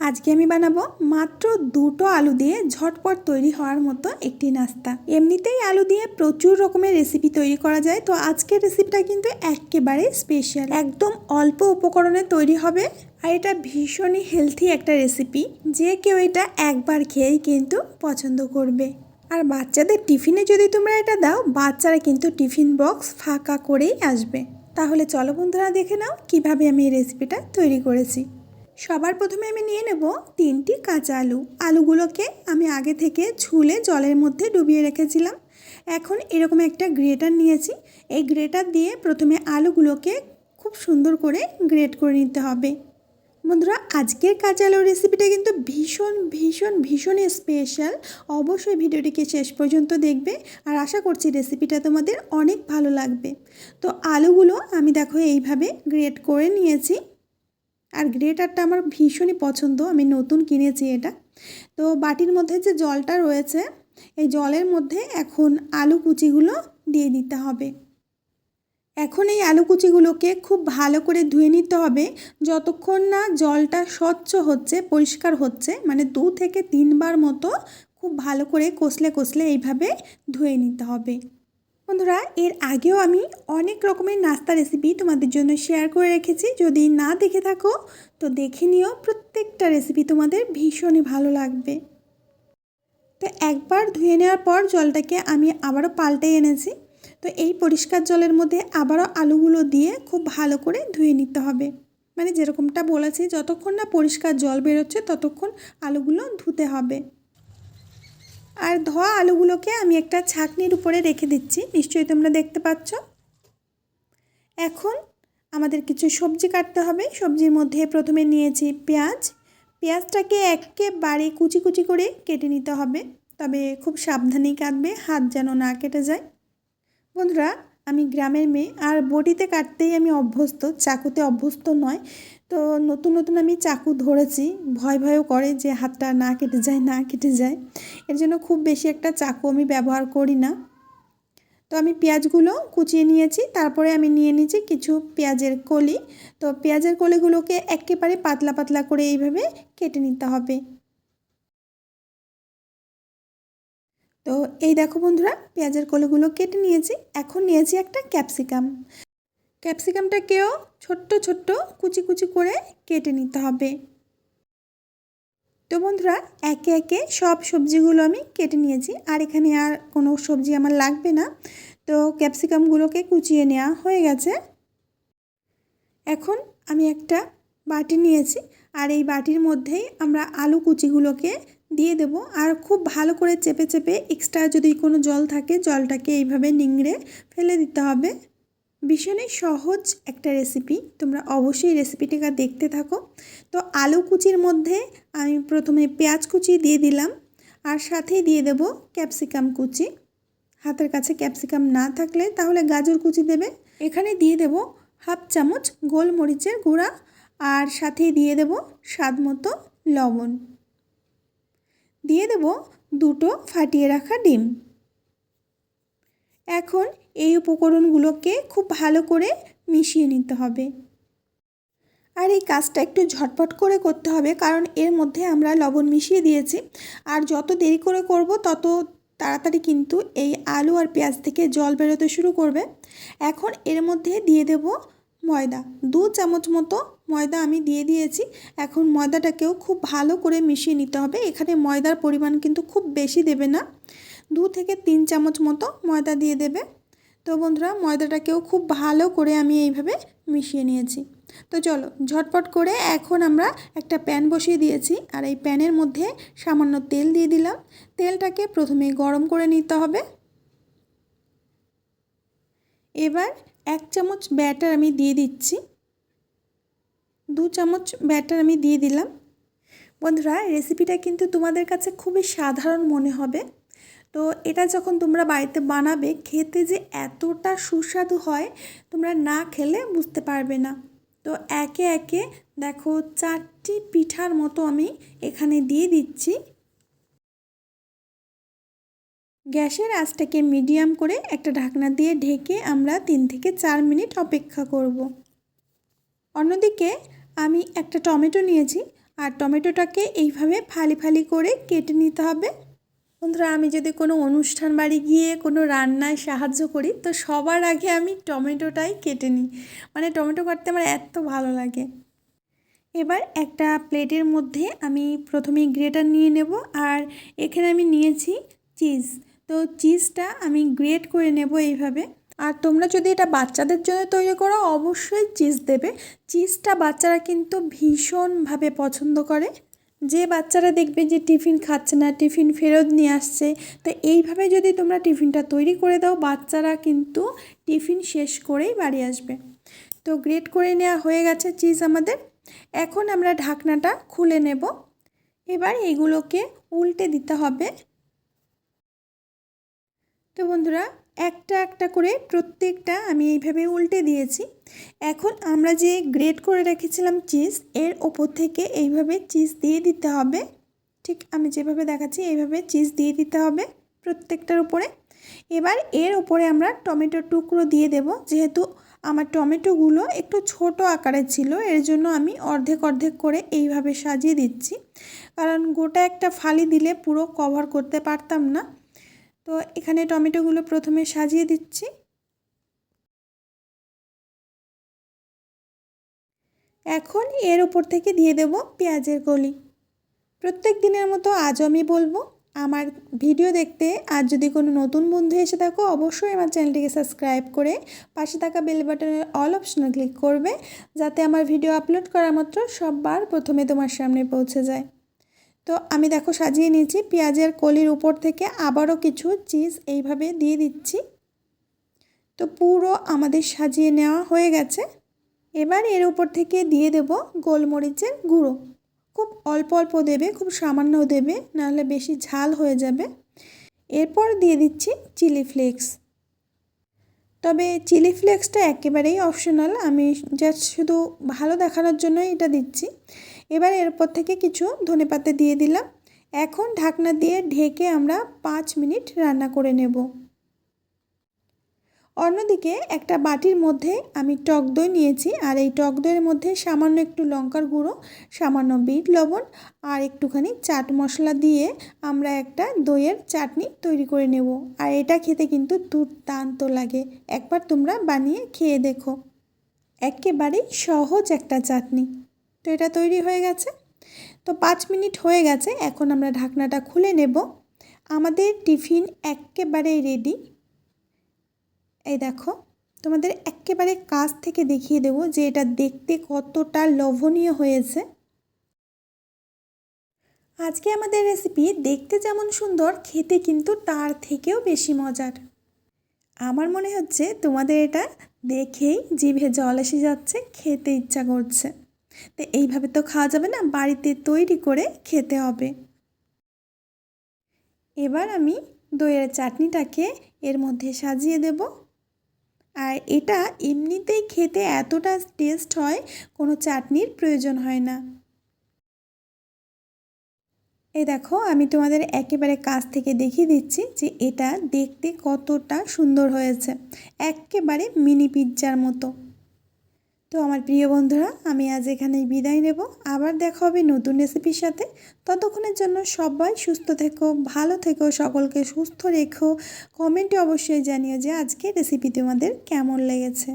আজকে আমি বানাবো মাত্র দুটো আলু দিয়ে ঝটপট তৈরি হওয়ার মতো একটি নাস্তা। এমনিতেই আলু দিয়ে প্রচুর রকমের রেসিপি তৈরি করা যায়, তো আজকের রেসিপিটা কিন্তু একেবারে স্পেশাল একদম অল্প উপকরণে তৈরি হবে, আর এটা ভীষণই হেলথি একটা রেসিপি যে কেউ এটা একবার খেয়েই কিন্তু পছন্দ করবে। আর বাচ্চাদের টিফিনে যদি তোমরা এটা দাও, বাচ্চারা কিন্তু টিফিন বক্স ফাঁকা করেই আসবে। তাহলে চলো বন্ধুরা দেখে নাও কীভাবে আমি এই রেসিপিটা তৈরি করেছি। সবার প্রথমে আমি নিয়ে নেব তিনটি কাঁচা আলু। আলুগুলোকে আমি আগে থেকে ছুলে জলের মধ্যে ডুবিয়ে রেখেছিলাম। এখন এরকম একটা গ্রেটার নিয়েছি। এই গ্রেটার দিয়ে প্রথমে আলুগুলোকে খুব সুন্দর করে গ্রেট করে নিতে হবে। বন্ধুরা, আজকের কাঁচা আলুর রেসিপিটা কিন্তু ভীষণ ভীষণ ভীষণ স্পেশাল অবশ্যই ভিডিওটিকে শেষ পর্যন্ত দেখবে আর আশা করছি রেসিপিটা তোমাদের অনেক ভালো লাগবে। তো আলুগুলো আমি দেখো এইভাবে গ্রেট করে নিয়েছি। আর গ্রেটারটা আমার ভীষণই পছন্দ, আমি নতুন কিনেছি এটা। তো বাটির মধ্যে যে জলটা রয়েছে, এই জলের মধ্যে এখন আলু কুচিগুলো দিয়ে দিতে হবে। এখন এই আলু কুচিগুলোকে খুব ভালো করে ধুয়ে নিতে হবে, যতক্ষণ না জলটা স্বচ্ছ হচ্ছে, পরিষ্কার হচ্ছে মানে দু থেকে তিনবার মতো খুব ভালো করে কষলে কষলে এইভাবে ধুয়ে নিতে হবে। বন্ধুরা, এর আগেও আমি অনেক রকমের নাস্তা রেসিপি তোমাদের জন্য শেয়ার করে রেখেছি। যদি না দেখে থাকো, তো দেখে নিও, প্রত্যেকটা রেসিপি তোমাদের ভীষণই ভালো লাগবে। তো একবার ধুয়ে নেওয়ার পর জলটাকে আমি আবারও পাল্টে এনেছি। তো এই পরিষ্কার জলের মধ্যে আবারও আলুগুলো দিয়ে খুব ভালো করে ধুয়ে নিতে হবে। মানে যেরকমটা বলেছি, যতক্ষণ না পরিষ্কার জল বেরোচ্ছে, ততক্ষণ আলুগুলো ধুতে হবে। আর ধোয়া আলুগুলোকে আমি একটা ছাকনির উপরে রেখে দিচ্ছি। নিশ্চয়ই তোমরা দেখতে পাচ্ছ। এখন আমাদের কিছু সবজি কাটতে হবে। সবজির মধ্যে প্রথমে নিয়েছি পেঁয়াজ। পেঁয়াজটাকে একেবারে কুচি কুচি করে কেটে নিতে হবে। তবে খুব সাবধানেই কাটবে, হাত যেন না কেটে যায়। বন্ধুরা, আমি গ্রামের মেয়ে, আর বটিতে কাটতেই আমি অভ্যস্ত, চাকুতে অভ্যস্ত নয়। তো নতুন নতুন আমি চাকু ধরেছি। ভয় ভয়ও করে যে হাতটা না কেটে যায়, না কেটে যায়। এর জন্য খুব বেশি একটা চাকু আমি ব্যবহার করি না। তো আমি পেঁয়াজগুলো কুচিয়ে নিয়েছি, তারপরে আমি নিয়ে নিয়েছি কিছু পেঁয়াজের কলি। তো পেঁয়াজের কলিগুলোকে একেবারে পাতলা পাতলা করে এইভাবে কেটে নিতে হবে। তো এই দেখো বন্ধুরা, পেঁয়াজের কলিগুলো কেটে নিয়েছি। এখন নিয়েছি একটা ক্যাপসিকাম। ক্যাপসিকামটাকেও ছোট্ট ছোট্ট কুচি কুচি করে কেটে নিতে হবে। তো বন্ধুরা, একে একে সব সবজিগুলো আমি কেটে নিয়েছি। আর এখানে আর কোনো সবজি আমার লাগবে না। তো ক্যাপসিকামগুলোকে কুচিয়ে নেওয়া হয়ে গেছে। এখন আমি একটা বাটি নিয়েছি। আর এই বাটির মধ্যেই আমরা আলু কুচিগুলোকে দিয়ে দেব। আর খুব ভালো করে চেপে চেপে এক্সট্রা যদি কোনো জল থাকে, জলটাকে এইভাবে নিংড়ে ফেলে দিতে হবে। ভীষণই সহজ একটা রেসিপি তোমরা অবশ্যই রেসিপিটিকা দেখতে থাকো। তো আলু কুচির মধ্যে আমি প্রথমে পেঁয়াজ কুচি দিয়ে দিলাম আর সাথেই দিয়ে দেব ক্যাপসিকাম কুচি। হাতের কাছে ক্যাপসিকাম না থাকলে তাহলে গাজর কুচি দেবে। এখানে দিয়ে দেব হাফ চামচ গোলমরিচের গুঁড়া আর সাথেই দিয়ে দেব স্বাদ মতো লবণ। দিয়ে দেব দুটো ফাটিয়ে রাখা ডিম। এখন এই উপকরণগুলোকে খুব ভালো করে মিশিয়ে নিতে হবে। আর এই কাজটা একটু ঝটপট করে করতে হবে, কারণ এর মধ্যে আমরা লবণ মিশিয়ে দিয়েছি। আর যত দেরি করে করব, তত তাড়াতাড়ি কিন্তু এই আলু আর পেঁয়াজ থেকে জল বেরোতে শুরু করবে। এখন এর মধ্যে দিয়ে দেব ময়দা। দু চামচ মতো ময়দা আমি দিয়ে দিয়েছি। এখন ময়দাটাকেও খুব ভালো করে মিশিয়ে নিতে হবে। এখানে ময়দার পরিমাণ কিন্তু খুব বেশি দেবে না। দু থেকে তিন চামচ মতো ময়দা দিয়ে দেবে। তো বন্ধুরা, ময়দাটাকেও খুব ভালো করে আমি এইভাবে মিশিয়ে নিয়েছি। তো চলো, ঝটপট করে এখন আমরা একটা প্যান বসিয়ে দিয়েছি আর এই প্যানের মধ্যে সামান্য তেল দিয়ে দিলাম। তেলটাকে প্রথমে গরম করে নিতে হবে। এবার এক চামচ ব্যাটার আমি দিয়ে দিচ্ছি। দু চামচ ব্যাটার আমি দিয়ে দিলাম। বন্ধুরা রেসিপিটা কিন্তু তোমাদের কাছে খুবই সাধারণ মনে হবে। তো এটা যখন তোমরা বাড়িতে বানাবে, খেতে যে এতটা সুস্বাদু হয়, তোমরা না খেলে বুঝতে পারবে না। তো একে একে দেখো চারটি পিঠার মতো আমি এখানে দিয়ে দিচ্ছি। গ্যাসের আঁচটাকে মিডিয়াম করে একটা ঢাকনা দিয়ে ঢেকে আমরা তিন থেকে চার মিনিট অপেক্ষা করব। অন্যদিকে আমি একটা টমেটো নিয়েছি, আর টমেটোটাকে এইভাবে ফালি ফালি করে কেটে নিতে হবে। বন্ধুরা, আমি যদি কোনো অনুষ্ঠান বাড়ি গিয়ে কোনো রান্নায় সাহায্য করি, তো সবার আগে আমি টমেটোটাই কেটে নিই। মানে টমেটো কাটতে আমার এত ভালো লাগে। এবার একটা প্লেটের মধ্যে আমি প্রথমেই গ্রেটার নিয়ে নেব, আর এখানে আমি নিয়েছি চিজ। তো চিজটা আমি গ্রেট করে নেব এইভাবে। আর তোমরা যদি এটা বাচ্চাদের জন্য তৈরি করো, অবশ্যই চিজ দেবে। চিজটা বাচ্চারা কিন্তু ভীষণভাবে পছন্দ করে। যে বাচ্চারা দেখবে যে টিফিন খাচ্ছে না, টিফিন ফেরত নিয়ে আসছে, তো এইভাবে যদি তোমরা টিফিনটা তৈরি করে দাও, বাচ্চারা কিন্তু টিফিন শেষ করেই বাড়ি আসবে। তো গ্রেট করে নেওয়া হয়ে গেছে চিজ আমাদের। এখন আমরা ঢাকনাটা খুলে নেব। এবার এগুলোকে উল্টে দিতে হবে। তো বন্ধুরা একটা একটা করে প্রত্যেকটা আমি এইভাবে উল্টে দিয়েছি। এখন আমরা যে গ্রেট করে রেখেছিলাম চিজ এর ওপর থেকে এইভাবে চিজ দিয়ে দিতে হবে। ঠিক আমি যেভাবে দেখাচ্ছি এইভাবে চিজ দিয়ে দিতে হবে প্রত্যেকটার উপরে। এবার এর ওপরে আমরা টমেটোর টুকরো দিয়ে দেব। যেহেতু আমার টমেটোগুলো একটু ছোট আকারের ছিল, এর জন্য আমি অর্ধেক অর্ধেক করে এইভাবে সাজিয়ে দিচ্ছি। কারণ গোটা একটা ফালি দিলে পুরো কভার করতে পারতাম না। তো এখানে টমেটোগুলো প্রথমে সাজিয়ে দিচ্ছি। এখন এর উপর থেকে দিয়ে দেব পেঁয়াজের গলি প্রত্যেক দিনের মতো আজও আমি বলব, আমার ভিডিও দেখতে আর যদি কোনো নতুন বন্ধু এসে থাকো, অবশ্যই আমার চ্যানেলটিকে সাবস্ক্রাইব করে পাশে থাকা বেল বাটনের অল অপশনে ক্লিক করবে, যাতে আমার ভিডিও আপলোড করা মাত্র সববার প্রথমে তোমার সামনে পৌঁছে যায়। তো আমি দেখো সাজিয়ে নিয়েছি। পেঁয়াজের কলির উপর থেকে আবারও কিছু চিজ এইভাবে দিয়ে দিচ্ছি। তো পুরো আমাদের সাজিয়ে নেওয়া হয়ে গেছে। এবার এর উপর থেকে দিয়ে দেব গোলমরিচের গুঁড়ো। খুব অল্প অল্প দেবে, খুব সামান্য দেবে, নাহলে বেশি ঝাল হয়ে যাবে। এরপর দিয়ে দিচ্ছি চিলি ফ্লেক্স। তবে চিলি ফ্লেক্সটা একেবারেই অপশনাল, আমি জাস্ট শুধু ভালো দেখানোর জন্য এটা দিচ্ছি। এবার এরপর থেকে কিছু ধনেপাতা দিয়ে দিলাম। এখন ঢাকনা দিয়ে ঢেকে আমরা পাঁচ মিনিট রান্না করে নেব। অন্যদিকে একটা বাটির মধ্যে আমি টক দই নিয়েছি, আর এই টক দইয়ের মধ্যে সামান্য একটু লঙ্কার গুঁড়ো, সামান্য বিট লবণ, আর একটুখানি চাট মশলা দিয়ে আমরা একটা দইয়ের চাটনি তৈরি করে নেব। আর এটা খেতে কিন্তু দুর্দান্ত লাগে। একবার তোমরা বানিয়ে খেয়ে দেখো। একেবারেই সহজ একটা চাটনি। তো এটা তৈরি হয়ে গেছে। তো পাঁচ মিনিট হয়ে গেছে, এখন আমরা ঢাকনাটা খুলে নেব। আমাদের টিফিন একেবারেই রেডি এই দেখো, তোমাদের একেবারে কাছ থেকে দেখিয়ে দেবো যে এটা দেখতে কতটা লোভনীয় হয়েছে। আজকে আমাদের রেসিপি দেখতে যেমন সুন্দর, খেতে কিন্তু তার থেকেও বেশি মজার। আমার মনে হচ্ছে তোমাদের এটা দেখেই জিভে জল এসে যাচ্ছে, খেতে ইচ্ছা করছে। তো এইভাবে তো খাওয়া যাবে না, বাড়িতে তৈরি করে খেতে হবে। এবার আমি দইয়ের চাটনিটাকে এর মধ্যে সাজিয়ে দেব। আর এটা এমনিতেই খেতে এতটা টেস্ট হয়, কোনো চাটনির প্রয়োজন হয় না। এই দেখো, আমি তোমাদের একেবারে কাছ থেকে দেখিয়ে দিচ্ছি যে এটা দেখতে কতটা সুন্দর হয়েছে। একেবারে মিনি পিৎজার মতো। তো আমার প্রিয় বন্ধুরা, আমি আজ এখানেই বিদায় নেব। আবার দেখা হবে নতুন রেসিপির সাথে। ততক্ষণের জন্য সবাই সুস্থ থেকো, ভালো থেকো, সকলকে সুস্থ রেখো। কমেন্টে অবশ্যই জানিও যে আজকে রেসিপি তোমাদের কেমন লেগেছে।